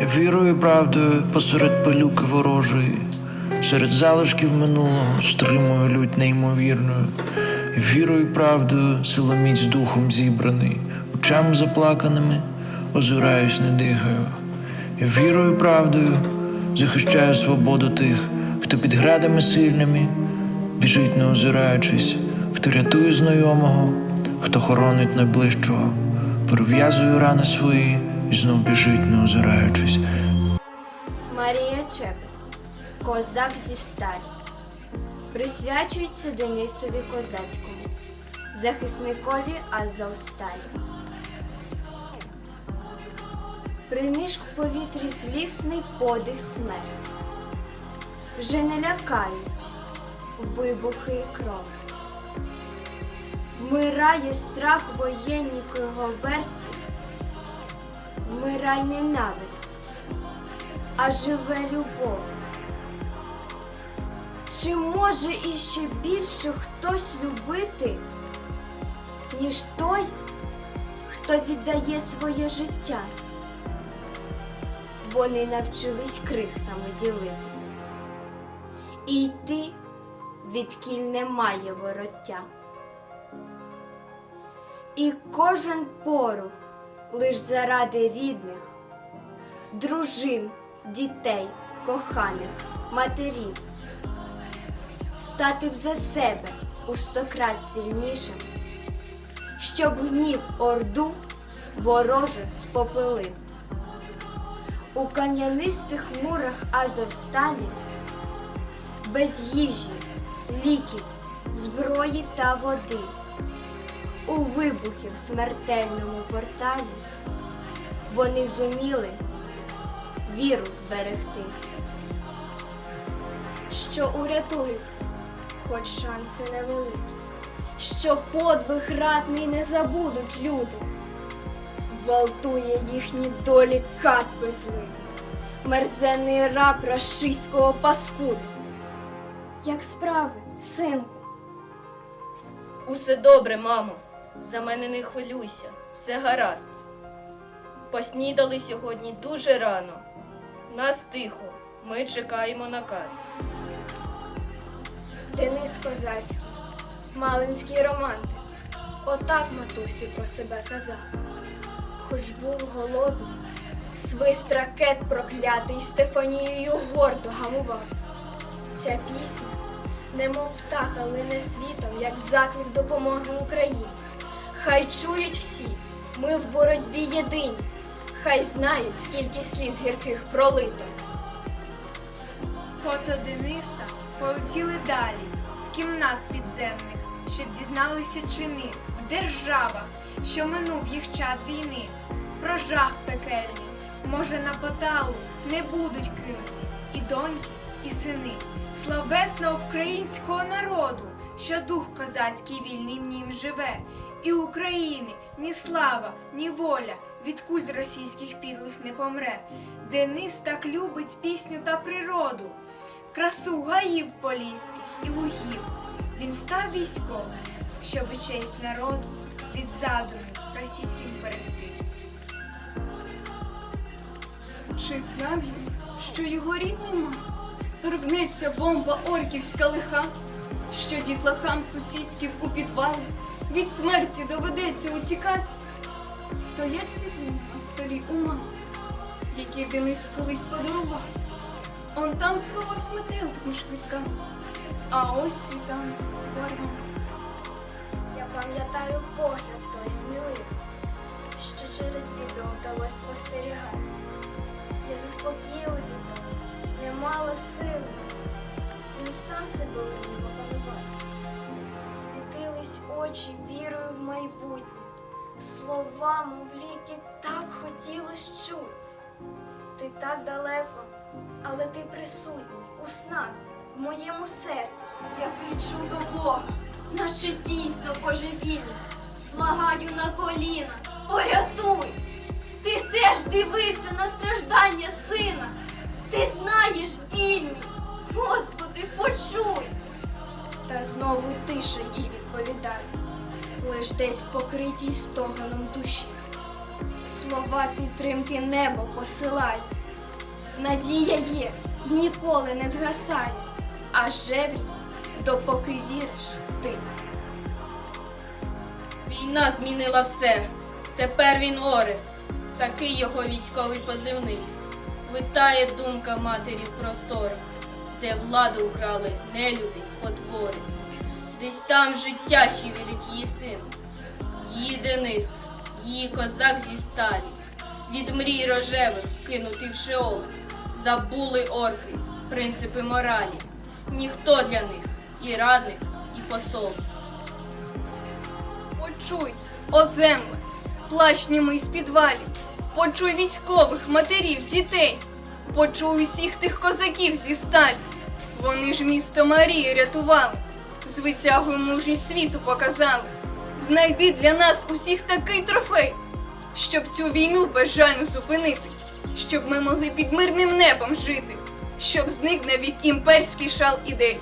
Вірою правдою посеред пилюки ворожої, серед залишків минулого стримую лють неймовірною. Вірою правдою силоміць духом зібраний, очам заплаканими озираюсь, не дихаю. Вірою правдою захищаю свободу тих, хто під градами сильними біжить, не озираючись, хто рятує знайомого, хто хоронить найближчого, перев'язую рани свої і знов біжить, не озираючись. Марія Чепель. Козак зі сталі. Присвячується Денисові Козацькому, захисникові Азовсталі. Принишк в повітрі злісний подих смерті. Вже не лякають вибухи і кров. Вмирає страх воєнній круговерті, вмирай ненависть а живе любов. Чи може іще більше хтось любити, ніж той, хто віддає своє життя? Вони навчились крихтами ділитись і йти, відкіль немає вороття. І кожен порух лиш заради рідних, дружин, дітей, коханих, матерів. Стати б за себе у стократ сильнішим, щоб гнів орду ворожу спопилив. У кам'янистих мурах Азовсталі без їжі, ліків, зброї та води. У вибухів смертельному порталі вони зуміли віру зберегти. що урятуються, хоч шанси невеликі, що подвиг ратний не забудуть люди, гвалтує їхні долі кат безликий, мерзенний раб рашистського паскуди. Як справи, синку? Усе добре, мамо. За мене не хвилюйся, все гаразд. Поснідали сьогодні дуже рано. Нас тихо, ми чекаємо наказ. Денис Козацький, малинський романтик. Отак матусі про себе казав. Хоч був голодний, свист ракет проклятий Стефанією гордо гамував. Ця пісня, немов птаха, лине світом, як заклик допомоги Україні. Хай чують всі, ми в боротьбі єдині, хай знають, скільки сліз гірких пролито. Фото Дениса полетіли далі з кімнат підземних, щоб дізналися чини в державах, що минув їх чад війни. Про жах пекельний, може на поталу не будуть кинуті і доньки, і сини. Славетного українського народу, що дух козацький вільний в нім живе, і України ні слава, ні воля від куль російських підлих не помре. Денис так любить пісню та природу, красу гаїв поліських і лугів. Він став військовим, щоби честь народу від задумів російських берегти. Чи знав він, що його рідний мав? Торкнеться бомба орківська лиха, що дітлахам сусідським у підвал від смерті доведеться утікать. Стоять світлини на столі у мами, які Денис колись подарував. Он там сховався метелик між квітками, а ось світанок заграв. Я пам'ятаю погляд той сміливий, що через відео вдалося спостерігати. Я заспокійливий був, не мала сили. Він сам себе умів опанувати. Очі вірою в майбутнє. Слова, мов ліки, так хотілось чуть. Ти так далеко, але ти присутній у снах, в моєму серці. Я кричу до Бога, наче дійсно божевільно, благаю на коліна, порятуй! Ти теж дивився на страждання сина. Ти знаєш біль. Господи, почуй! Знову тиша їй відповідає, лиш десь покритій стогоном душі. Слова підтримки небо посилай, Надія є і ніколи не згасає, а жеврі, допоки віриш ти. Війна змінила все. Тепер він Орест, такий його військовий позивний. Витає думка матері в просторах, де владу украли нелюди, потвори. Десь там життя ще вірить її син. Її Денис, її козак зі сталі. Від мрій рожевих кинути в шеол. Забули орки, принципи моралі. Ніхто для них і радник, і посол. Почуй, о земле, плач німий з підвалів, почуй військових, матерів, дітей, почуй усіх тих козаків зі сталі. Вони ж місто Марії рятували, з витягою мужність світу показали. Знайди для нас усіх такий трофей, щоб цю війну безжально зупинити, щоб ми могли під мирним небом жити, щоб зник навіть імперський шал ідей.